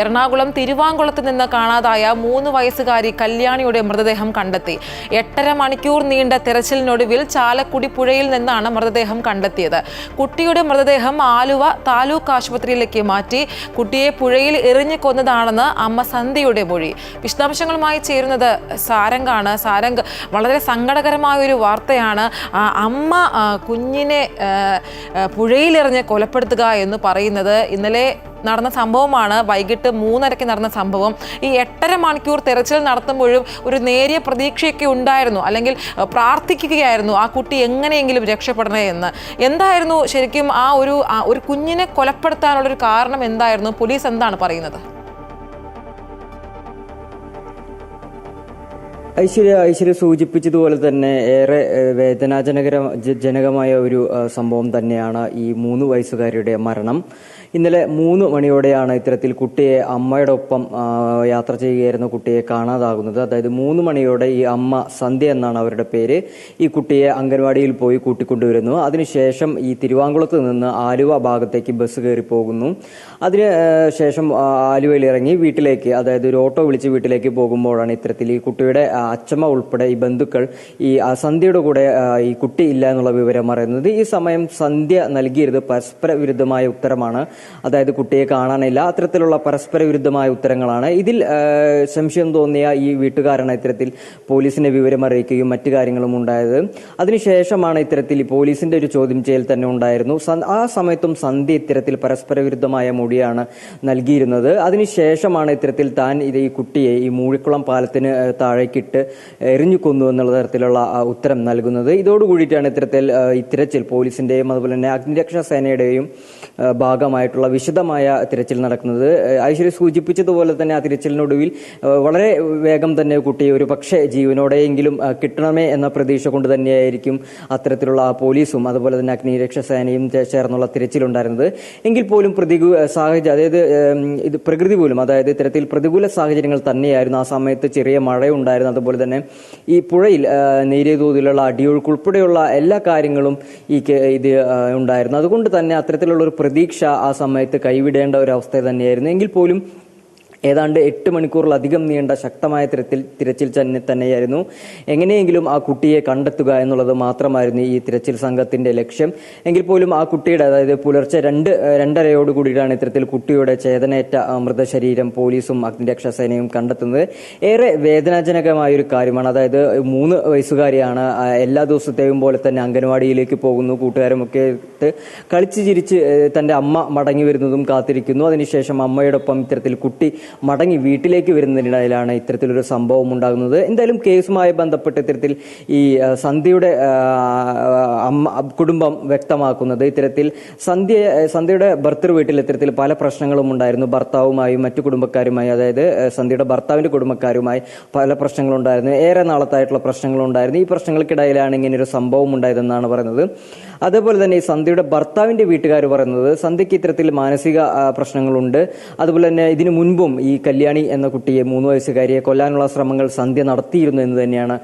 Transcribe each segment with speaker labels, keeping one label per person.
Speaker 1: എറണാകുളം തിരുവാങ്കുളത്ത് നിന്ന് കാണാതായ മൂന്ന് വയസ്സുകാരി കല്യാണിയുടെ മൃതദേഹം കണ്ടെത്തി. എട്ടര മണിക്കൂർ നീണ്ട തെരച്ചിലിനൊടുവിൽ ചാലക്കുടി പുഴയിൽ നിന്നാണ് മൃതദേഹം കണ്ടെത്തിയത്. കുട്ടിയുടെ മൃതദേഹം ആലുവ താലൂക്ക് ആശുപത്രിയിലേക്ക് മാറ്റി കുട്ടിയെ പുഴയിൽ എറിഞ്ഞു കൊന്നതാണെന്ന് അമ്മ സന്ധ്യയുടെ മൊഴി. വിശദാംശങ്ങളുമായി ചേരുന്നത് സാരംഗാണ്. സാരംഗ് വളരെ സങ്കടകരമായ ഒരു വാർത്തയാണ്. അമ്മ കുഞ്ഞിനെ പുഴയിലെറിഞ്ഞ് കൊലപ്പെടുത്തുക എന്ന് പറയുന്നത്. ഇന്നലെ നടന്ന സംഭവമാണ്. വൈകിട്ട് മൂന്നരയ്ക്ക് നടന്ന സംഭവം. ഈ എട്ടര മണിക്കൂർ തെരച്ചിൽ നടത്തുമ്പോഴും ഒരു നേരിയ പ്രതീക്ഷയൊക്കെ ഉണ്ടായിരുന്നു. അല്ലെങ്കിൽ പ്രാർത്ഥിക്കുകയായിരുന്നു ആ കുട്ടി എങ്ങനെയെങ്കിലും രക്ഷപ്പെടണേ എന്ന്. എന്തായിരുന്നു ശരിക്കും ആ ഒരു ഒരു കുഞ്ഞിനെ കൊലപ്പെടുത്താനുള്ളൊരു കാരണം എന്തായിരുന്നു? പോലീസ് എന്താണ് പറയുന്നത്?
Speaker 2: ഐശ്വര്യ ഐശ്വര്യ സൂചിപ്പിച്ചതുപോലെ തന്നെ ഏറെ വേദനാജനക ജനകമായ ഒരു സംഭവം തന്നെയാണ് ഈ മൂന്ന് വയസ്സുകാരിയുടെ മരണം. ഇന്നലെ മൂന്ന് മണിയോടെയാണ് ഇത്തരത്തിൽ കുട്ടിയെ അമ്മയുടെ ഒപ്പം യാത്ര ചെയ്യുകയായിരുന്ന കുട്ടിയെ കാണാതാകുന്നത്. അതായത് മൂന്ന് മണിയോടെ ഈ അമ്മ സന്ധ്യ എന്നാണ് അവരുടെ പേര്. ഈ കുട്ടിയെ അംഗൻവാടിയിൽ പോയി കൂട്ടിക്കൊണ്ടുവരുന്നു. അതിനുശേഷം ഈ തിരുവാങ്കുളത്ത് നിന്ന് ആലുവ ഭാഗത്തേക്ക് ബസ് കയറി പോകുന്നു. അതിന് ശേഷം ആലുവയിൽ ഇറങ്ങി വീട്ടിലേക്ക് അതായത് ഒരു ഓട്ടോ വിളിച്ച് വീട്ടിലേക്ക് പോകുമ്പോഴാണ് ഇത്തരത്തിൽ ഈ കുട്ടിയുടെ അച്ഛമ്മ ഉൾപ്പെടെ ഈ ബന്ധുക്കൾ ഈ സന്ധ്യയുടെ കൂടെ ഈ കുട്ടി ഇല്ല എന്നുള്ള വിവരം അറിയുന്നത്. ഈ സമയം സന്ധ്യ നൽകിയത് പരസ്പര വിരുദ്ധമായ ഉത്തരമാണ്. അതായത് കുട്ടിയെ കാണാനില്ല. അത്തരത്തിലുള്ള പരസ്പര വിരുദ്ധമായ ഉത്തരങ്ങളാണ്. ഇതിൽ സംശയം തോന്നിയ ഈ വീട്ടുകാരാണ് ഇത്തരത്തിൽ പോലീസിനെ വിവരം അറിയിക്കുകയും മറ്റു കാര്യങ്ങളും ഉണ്ടായത്. അതിനുശേഷമാണ് ഇത്തരത്തിൽ പോലീസിന്റെ ഒരു ചോദ്യം ചെയ്യൽ തന്നെ ഉണ്ടായിരുന്നു. ആ സമയത്തും സന്ധ്യ ഇത്തരത്തിൽ പരസ്പര വിരുദ്ധമായ മൊഴിയാണ് നൽകിയിരുന്നത്. അതിനുശേഷമാണ് ഇത്തരത്തിൽ താൻ ഇത് ഈ കുട്ടിയെ ഈ മൂഴിക്കുളം പാലത്തിന് ഏഹ്, താഴേക്കിട്ട് എറിഞ്ഞു കൊന്നു എന്നുള്ള തരത്തിലുള്ള ഉത്തരം നൽകുന്നത്. ഇതോടുകൂടിയിട്ടാണ് ഇത്തരത്തിൽ തിരച്ചിൽ പോലീസിന്റെയും അതുപോലെ തന്നെ അഗ്നിരക്ഷാ സേനയുടെയും ഭാഗമായിട്ടുള്ള വിശദമായ തിരച്ചിൽ നടക്കുന്നത്. ഐശ്വര്യ സൂചിപ്പിച്ചതുപോലെ തന്നെ ആ തിരച്ചിലിനൊടുവിൽ വളരെ വേഗം തന്നെ കുട്ടിയെ ഒരു പക്ഷേ ജീവനോടെയെങ്കിലും കിട്ടണമേ എന്ന പ്രതീക്ഷ കൊണ്ട് തന്നെയായിരിക്കും അത്തരത്തിലുള്ള പോലീസും അതുപോലെ തന്നെ അഗ്നിരക്ഷാ സേനയും ചേർന്നുള്ള തിരച്ചിലുണ്ടായിരുന്നത്. എങ്കിൽ പോലും പ്രതികൂല സാഹചര്യം അതായത് ഇത് പ്രകൃതി പോലും അതായത് ഇത്തരത്തിൽ പ്രതികൂല സാഹചര്യങ്ങൾ തന്നെയായിരുന്നു. ആ സമയത്ത് ചെറിയ മഴയുണ്ടായിരുന്നു. തന്നെ ഈ പുഴയിൽ നേരിയ തോതിലുള്ള അടിയൊഴുക്ക് ഉൾപ്പെടെയുള്ള എല്ലാ കാര്യങ്ങളും ഈ ഇത് ഉണ്ടായിരുന്നു. അതുകൊണ്ട് തന്നെ അത്തരത്തിലുള്ള ഒരു പ്രതീക്ഷ ആ സമയത്ത് കൈവിടേണ്ട ഒരു അവസ്ഥ തന്നെയായിരുന്നു. എങ്കിൽ പോലും ഏതാണ്ട് എട്ട് മണിക്കൂറിലധികം നീണ്ട ശക്തമായ തിരത്തിൽ തിരച്ചിൽ തന്നെ തന്നെയായിരുന്നു. എങ്ങനെയെങ്കിലും ആ കുട്ടിയെ കണ്ടെത്തുക എന്നുള്ളത് മാത്രമായിരുന്നു ഈ തിരച്ചിൽ സംഘത്തിന്റെ ലക്ഷ്യം. എങ്കിൽ പോലും ആ കുട്ടിയുടെ അതായത് പുലർച്ചെ രണ്ട് രണ്ടരയോടുകൂടിയിട്ടാണ് രണ്ടരയോട് കൂടിയിട്ടാണ് ഇത്തരത്തിൽ കുട്ടിയുടെ ചേതനേറ്റ മൃതശരീരം പോലീസും അഗ്നിരക്ഷാ സേനയും കണ്ടെത്തുന്നത്. ഏറെ വേദനാജനകമായ ഒരു കാര്യമാണ്. അതായത് മൂന്ന് വയസ്സുകാരിയാണ് എല്ലാ ദിവസത്തെയും പോലെ തന്നെ അംഗൻവാടിയിലേക്ക് പോകുന്നു. കൂട്ടുകാരുമൊക്കെ കളിച്ച് ചിരിച്ച് തന്റെ അമ്മ മടങ്ങി വരുന്നതും കാത്തിരിക്കുന്നു. അതിനുശേഷം അമ്മയോടൊപ്പം ഇത്തരത്തിൽ കുട്ടി മടങ്ങി വീട്ടിലേക്ക് വരുന്നതിനിടയിലാണ് ഇത്തരത്തിലൊരു സംഭവം ഉണ്ടാകുന്നത്. എന്തായാലും കേസുമായി ബന്ധപ്പെട്ട് ഇത്തരത്തിൽ ഈ സന്ധ്യയുടെ കുടുംബം വ്യക്തമാക്കുന്നത് ഇത്തരത്തിൽ സന്ധ്യ സന്ധ്യയുടെ ഭർത്തൃ വീട്ടിൽ ഇത്തരത്തിൽ പല പ്രശ്നങ്ങളും ഉണ്ടായിരുന്നു. ഭർത്താവുമായും മറ്റു കുടുംബക്കാരുമായി അതായത് സന്ധ്യയുടെ ഭർത്താവിന്റെ കുടുംബക്കാരുമായി പല പ്രശ്നങ്ങളുണ്ടായിരുന്നു. ഏറെ നാളത്തായിട്ടുള്ള പ്രശ്നങ്ങളുണ്ടായിരുന്നു. ഈ പ്രശ്നങ്ങൾക്കിടയിലാണ് ഇങ്ങനെ ഒരു സംഭവം ഉണ്ടായതെന്നാണ് പറയുന്നത്. അതേപോലെ തന്നെ ഈ സന്ധ്യയുടെ ഭർത്താവിന്റെ വീട്ടുകാർ പറയുന്നത് സന്ധ്യയ്ക്ക് ഇത്തരത്തിൽ മാനസിക പ്രശ്നങ്ങളുണ്ട്. അതുപോലെ തന്നെ ഇതിനു മുൻപും കല്യാണി എന്ന കുട്ടിയെ മൂന്ന് വയസ്സുകാരിയെ കൊല്ലാനുള്ള ശ്രമങ്ങൾ സന്ധ്യ നടത്തിയിരുന്നു എന്ന് തന്നെയാണ്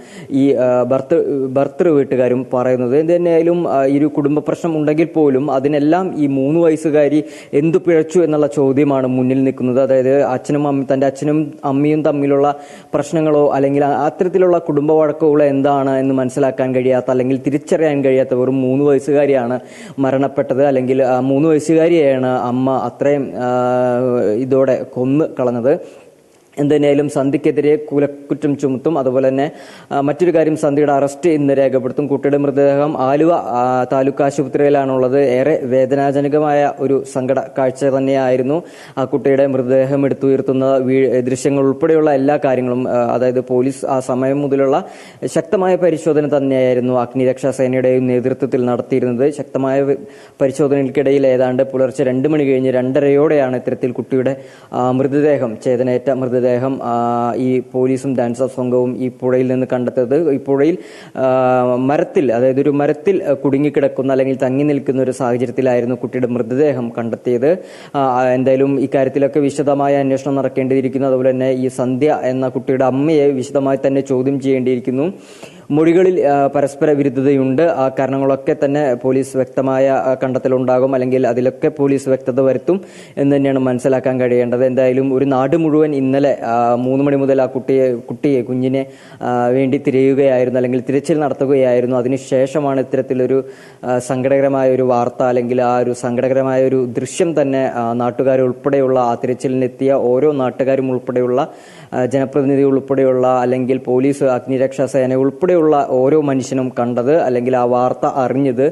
Speaker 2: ഈ ഭർത്തൃ ഭർത്തൃ വീട്ടുകാരും പറയുന്നത്. എന്തായാലും ഈ ഒരു കുടുംബ പ്രശ്നം ഉണ്ടെങ്കിൽ പോലും അതിനെല്ലാം ഈ മൂന്ന് വയസ്സുകാരി എന്തു പിഴച്ചു എന്നുള്ള ചോദ്യമാണ് മുന്നിൽ നിൽക്കുന്നത്. അതായത് അച്ഛനും അമ്മ തന്റെ അച്ഛനും അമ്മയും തമ്മിലുള്ള പ്രശ്നങ്ങളോ അല്ലെങ്കിൽ അത്തരത്തിലുള്ള കുടുംബ വഴക്കുകളോ എന്താണ് എന്ന് മനസ്സിലാക്കാൻ കഴിയാത്ത അല്ലെങ്കിൽ തിരിച്ചറിയാൻ കഴിയാത്ത വെറും മൂന്ന് വയസ്സുകാരിയാണ് മരണപ്പെട്ടത്. അല്ലെങ്കിൽ മൂന്ന് വയസ്സുകാരിയാണ് അമ്മ അത്രയും ഇതോടെ കൊന്ന് കളഞ്ഞത്. എന്തിനായാലും സന്ധിക്കെതിരെ കുലക്കുറ്റം ചുമത്തും അതുപോലെ തന്നെ മറ്റൊരു കാര്യം സന്ധിയുടെ അറസ്റ്റ് ഇന്ന് രേഖപ്പെടുത്തും. കുട്ടിയുടെ മൃതദേഹം ആലുവ താലൂക്ക് ആശുപത്രിയിലാണുള്ളത്. ഏറെ വേദനാജനകമായ ഒരു സങ്കട കാഴ്ച തന്നെയായിരുന്നു ആ കുട്ടിയുടെ മൃതദേഹം എടുത്തുയർത്തുന്ന ദൃശ്യങ്ങൾ ഉൾപ്പെടെയുള്ള എല്ലാ കാര്യങ്ങളും അതായത് പോലീസ് ആ സമയം മുതലുള്ള ശക്തമായ പരിശോധന തന്നെയായിരുന്നു അഗ്നിരക്ഷാ സേനയുടെയും നേതൃത്വത്തിൽ നടത്തിയിരുന്നത്. ശക്തമായ പരിശോധനയ്ക്കിടയിൽ ഏതാണ്ട് പുലർച്ചെ രണ്ട് മണി കഴിഞ്ഞ് രണ്ടരയോടെയാണ് ഇത്തരത്തിൽ കുട്ടിയുടെ മൃതദേഹം ചേതനേറ്റ മൃതദേഹം ആ, ഈ പോലീസും ഡാൻസർ സംഘവും ഈ പുഴയിൽ നിന്ന് കണ്ടെത്തിയത് ഈ പുഴയിൽ മരത്തിൽ അതായത് ഒരു മരത്തിൽ കുടുങ്ങിക്കിടക്കുന്ന അല്ലെങ്കിൽ തങ്ങി നിൽക്കുന്ന ഒരു സാഹചര്യത്തിലായിരുന്നു കുട്ടിയുടെ മൃതദേഹം കണ്ടെത്തിയത്. എന്തായാലും ഇക്കാര്യത്തിലൊക്കെ വിശദമായ അന്വേഷണം നടക്കേണ്ടിയിരിക്കുന്നു. അതുപോലെ തന്നെ ഈ സന്ധ്യ എന്ന കുട്ടിയുടെ അമ്മയെ വിശദമായി തന്നെ ചോദ്യം ചെയ്യേണ്ടിയിരിക്കുന്നു. മൊഴികളിൽ പരസ്പര വിരുദ്ധതയുണ്ട്. ആ കാരണങ്ങളൊക്കെ തന്നെ പോലീസ് വ്യക്തമായ കണ്ടെത്തലുണ്ടാകും. അല്ലെങ്കിൽ അതിലൊക്കെ പോലീസ് വ്യക്തത വരുത്തും എന്ന് തന്നെയാണ് മനസ്സിലാക്കാൻ കഴിയേണ്ടത്. എന്തായാലും ഒരു നാട് മുഴുവൻ ഇന്നലെ മൂന്ന് മണി മുതൽ ആ കുട്ടിയെ കുട്ടിയെ കുഞ്ഞിനെ വേണ്ടി തിരയുകയായിരുന്നു. അല്ലെങ്കിൽ തിരച്ചിൽ നടത്തുകയായിരുന്നു. അതിനുശേഷമാണ് ഇത്തരത്തിലൊരു സങ്കടകരമായ ഒരു വാർത്ത അല്ലെങ്കിൽ ആ ഒരു സങ്കടകരമായ ഒരു ദൃശ്യം തന്നെ നാട്ടുകാർ ഉൾപ്പെടെയുള്ള ആ തിരച്ചിലിനെത്തിയ ഓരോ നാട്ടുകാരും ഉൾപ്പെടെയുള്ള ജനപ്രതിനിധി ഉൾപ്പെടെയുള്ള അല്ലെങ്കിൽ പോലീസ് അഗ്നിരക്ഷാ സേന ഉൾപ്പെടെയുള്ള ഓരോ മനുഷ്യനും കണ്ടത് അല്ലെങ്കിൽ ആ വാർത്ത അറിഞ്ഞത്